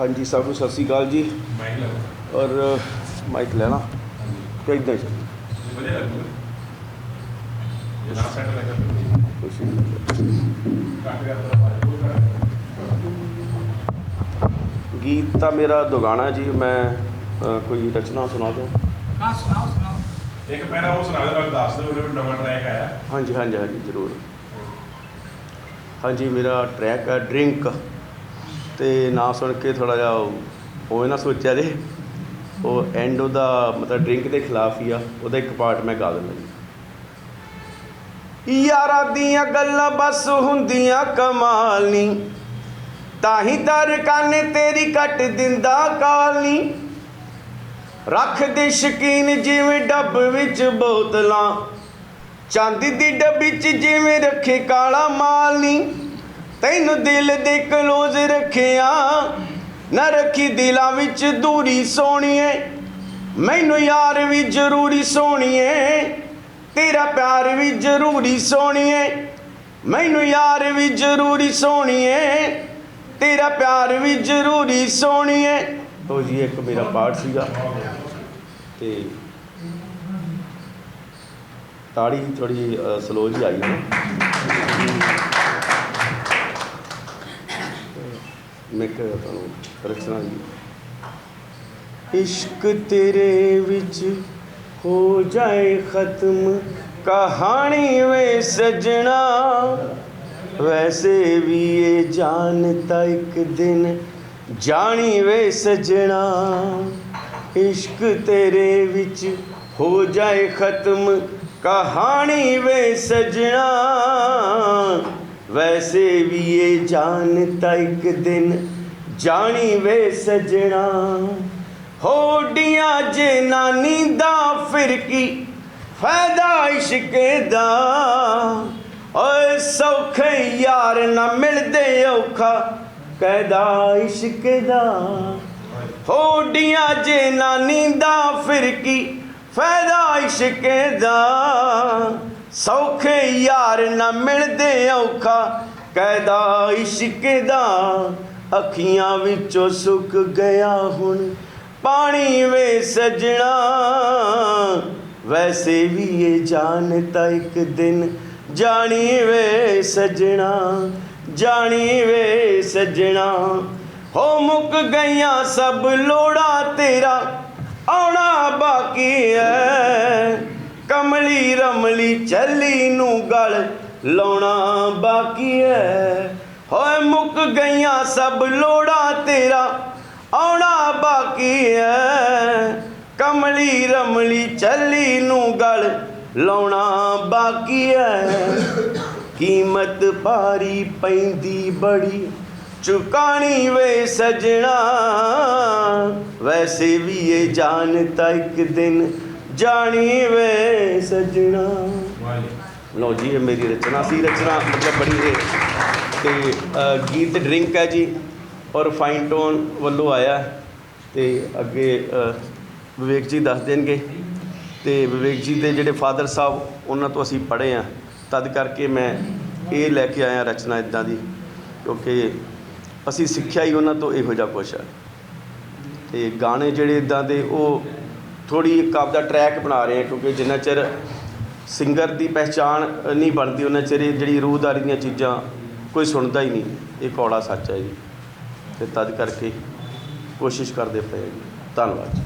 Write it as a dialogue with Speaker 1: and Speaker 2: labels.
Speaker 1: ਹਾਂਜੀ ਸਭ ਨੂੰ ਸਤਿ ਸ਼੍ਰੀ ਅਕਾਲ ਜੀ।
Speaker 2: ਮਾਈਕ ਲਾਓ।
Speaker 1: ਔਰ ਮਾਈਕ ਲੈਣਾ?
Speaker 2: ਹਾਂਜੀ।
Speaker 1: ਤੇ ਇਦਾਂ ਹੀ।
Speaker 2: ਵਧੀਆ ਲੱਗੂਗਾ ਇਹ ਨਾ ਸੈਟ ਲੱਗਾ।
Speaker 1: ਕੁਛ ਨਹੀਂ
Speaker 2: ਕੱਟ ਗਿਆ ਤਾਂ ਬਾਅਦ ਕੋਈ ਕਰਾਂ
Speaker 1: ਗੀਤ ਤਾਂ ਮੇਰਾ ਦੁਗਾਣਾ ਜੀ ਮੈਂ ਕੋਈ ਰਚਨਾ ਸੁਣਾ ਦਿਆਂ
Speaker 3: ਹਾਂ ਸੁਣਾਓ ਸੁਣਾਓ।
Speaker 2: ਇੱਕ ਪਹਿਲਾਂ ਉਹ ਸੁਣਾ ਦੇ ਦੱਸ ਦਿਓ ਉਹਦੇ ਨਵਾਂ ਟਰੈਕ ਆਇਆ।
Speaker 1: ਹਾਂਜੀ ਹਾਂਜੀ ਹਾਂਜੀ ਜ਼ਰੂਰ। ਹਾਂਜੀ ਮੇਰਾ ਟਰੈਕ ਹੈ ਡਰਿੰਕ ਤੇ ਨਾਂ ਸੁਣ ਕੇ ਥੋੜਾ ਜਿਹਾ ਉਹ ਨਾ ਸੋਚਿਆ ਜੇ। ਉਹ ਐਂਡ ਉਹਦਾ ਮਤਲਬ ਡਰਿੰਕ ਦੇ ਖਿਲਾਫ ਹੀ ਆ, ਉਹਦਾ ਇੱਕ ਪਾਰਟ ਮੈਂ ਗਾ ਦਿੰਦਾ ਜੀ। ਯਾਰਾਂ ਦੀਆਂ ਗੱਲਾਂ ਬਸ ਹੁੰਦੀਆਂ ਕਮਾਲ ਨਹੀਂ ਤਾਂ ਹੀ ਦਰ ਕਾਨੇ ਤੇਰੀ ਕੱਟ ਦਿੰਦਾ ਕਾਲ ਨਹੀਂ ਰੱਖ ਦੇ ਸ਼ਕੀਨ ਜਿਵੇਂ ਡੱਬ ਵਿੱਚ ਬੋਤਲਾਂ। ਚਾਂਦੀ ਦੀ ਡੱਬੀ 'ਚ ਜਿਵੇਂ ਰੱਖੇ ਕਾਲਾ ਮਾਲ ਨਹੀਂ ਤੈਨੂੰ ਦਿਲ ਦੇ ਕਲੋਜ਼ ਰੱਖਿਆ। ਨਾ ਰੱਖੀ ਦਿਲਾਂ ਵਿੱਚ ਦੂਰੀ ਸੋਣੀਏ ਮੈਨੂੰ ਯਾਰ ਵੀ ਜ਼ਰੂਰੀ ਸੋਣੀਏ ਤੇਰਾ ਪਿਆਰ ਵੀ ਜ਼ਰੂਰੀ ਸੋਣੀਏ ਮੈਨੂੰ ਯਾਰ ਵੀ ਜ਼ਰੂਰੀ ਸੋਣੀਏ ਤੇਰਾ ਪਿਆਰ ਵੀ ਜ਼ਰੂਰੀ ਸੋਣੀਏ ਉਹ ਜੀ, ਇੱਕ ਮੇਰਾ ਪਾਠ ਸੀਗਾ। ਤੇ ਤਾੜੀ ਥੋੜੀ ਸਲੋ ਜੀ ਆਈ ਹੈ। ਮੈਂ ਕਿਹਾ ਤੁਹਾਨੂੰ ਰਚਨਾ ਜੀ। ਇਸ਼ਕ ਤੇਰੇ ਵਿੱਚ ਹੋ ਜਾਏ ਖਤਮ, ਕਹਾਣੀ ਵੇ ਸਜਣਾ। ਵੈਸੇ ਵੀ ਇਹ ਜਾਣਤਾ ਇੱਕ ਦਿਨ ਜਾਣੀ ਵੇ ਸਜਣਾ। ਇਸ਼ਕ ਤੇਰੇ ਵਿੱਚ ਹੋ ਜਾਏ ਖਤਮ, ਕਹਾਣੀ ਵੇ ਸਜਣਾ। ਵੈਸੇ ਵੀ ਇਹ ਜਾਣਤਾ ਇੱਕ ਦਿਨ, ਜਾਣੀ ਵੇ ਸਜਣਾ। ਹੋਡੀਆਂ ਜੇ ਨਾਨੀ ਦਾ ਫਿਰਕੀ ਫਾਇਦਾ ਇਸ਼ਕ ਦਾ? ਓਏ ਸੌਖੇ ਯਾਰ ਨਾ ਮਿਲਦੇ ਔਖਾ ਕਹਿਦਾ ਇਸ਼ਕ ਦਾ? ਹੋਡੀਆਂ ਜੇ ਨਾਨੀ ਦਾ ਫਿਰਕੀ ਫਾਇਦਾ ਇਸ਼ਕ ਦਾ? ਸੌਖੇ ਯਾਰ ਨਾ ਮਿਲਦੇ ਔਖਾ ਕਹਿਦਾ ਇਸ਼ਕ ਦਾ, ਅੱਖੀਆਂ ਵਿੱਚੋਂ ਸੁੱਕ ਗਿਆ ਹੁਣ। ਪਾਣੀ ਵੇ ਸਜਣਾ, ਵੈਸੇ ਵੀ ਇਹ ਜਾਣਤਾ ਇੱਕ ਦਿਨ। ਜਾਣੀ ਵੇ ਸਜਣਾ, ਜਾਣੀ ਵੇ ਸਜਣਾ, ਹੋ ਮੁੱਕ ਗਈਆਂ ਸਭ ਲੋੜਾ ਤੇਰਾ। ਆਉਣਾ ਬਾਕੀ ਹੈ ਰਮਲੀ ਚੱਲੀ ਨੂੰ ਗਲ ਲਾਉਣਾ ਬਾਕੀ ਐ। ਹੋਏ ਮੁੱਕ ਗਈਆਂ ਸਭ ਲੋੜਾ ਤੇਰਾ ਆਉਣਾ ਬਾਕੀ ਐ। ਕਮਲੀ ਰਮਲੀ ਚੱਲੀ ਨੂੰ ਗਲ ਲਾਉਣਾ ਬਾਕੀ ਐ। ਕੀਮਤ ਭਾਰੀ ਪੈਂਦੀ ਬੜੀ, ਚੁਕਾਣੀ ਵੇ ਸਜਣਾ। ਵੈਸੇ ਵੀ ਇਹ ਜਾਣਤਾ ਇੱਕ ਦਿਨ ਜਾਣੀ ਵੇ ਸਜਣਾ
Speaker 2: ਵਾਹ ਜੀ
Speaker 1: ਇਹ ਮੇਰੀ ਰਚਨਾ ਸੀ। ਰਚਨਾ ਮਤਲਬ ਬੜੀ ਇਹ ਤੇ ਗੀਤ ਡਰਿੰਕ ਹੈ ਜੀ ਔਰ ਫਾਈਨ ਟੋਨ ਵੱਲੋਂ ਆਇਆ ਹੈ। ਤੇ ਅੱਗੇ ਵਿਵੇਕ ਜੀ ਦੱਸ ਦੇਣਗੇ। ਤੇ ਵਿਵੇਕ ਜੀ ਦੇ ਜਿਹੜੇ ਫਾਦਰ ਸਾਹਿਬ ਉਹਨਾਂ ਤੋਂ ਅਸੀਂ ਪੜ੍ਹੇ ਆ ਤਦ ਕਰਕੇ ਮੈਂ ਇਹ ਲੈ ਕੇ ਆਇਆ ਰਚਨਾ ਇਦਾਂ ਦੀ ਕਿਉਂਕਿ ਅਸੀਂ ਸਿੱਖਿਆ ਹੀ ਉਹਨਾਂ ਤੋਂ ਇਹੋ ਜਿਹਾ ਕੁਛ ਹੈ। ਤੇ ਗਾਣੇ ਜਿਹੜੇ ਇਦਾਂ ਦੇ ਉਹ ਥੋੜੀ ਇੱਕ ਆਪਦਾ ਟਰੈਕ ਬਣਾ ਰਹੇ ਹਾਂ ਕਿਉਂਕਿ ਜਿੰਨਾ ਚਿਰ ਸਿੰਗਰ ਦੀ ਪਹਿਚਾਣ ਨਹੀਂ ਬਣਦੀ, ਉਹਨਾਂ ਚਿਰ ਇਹ ਜਿਹੜੀ ਰੂਹਦਾਰੀ ਦੀਆਂ ਚੀਜ਼ਾਂ ਕੋਈ ਸੁਣਦਾ ਹੀ ਨਹੀਂ। ਇਹ ਕੌੜਾ ਸੱਚ ਹੈ ਜੀ। ਤੇ ਤਦ ਕਰਕੇ ਕੋਸ਼ਿਸ਼ ਕਰਦੇ ਪਏ ਜੀ। ਧੰਨਵਾਦ ਜੀ।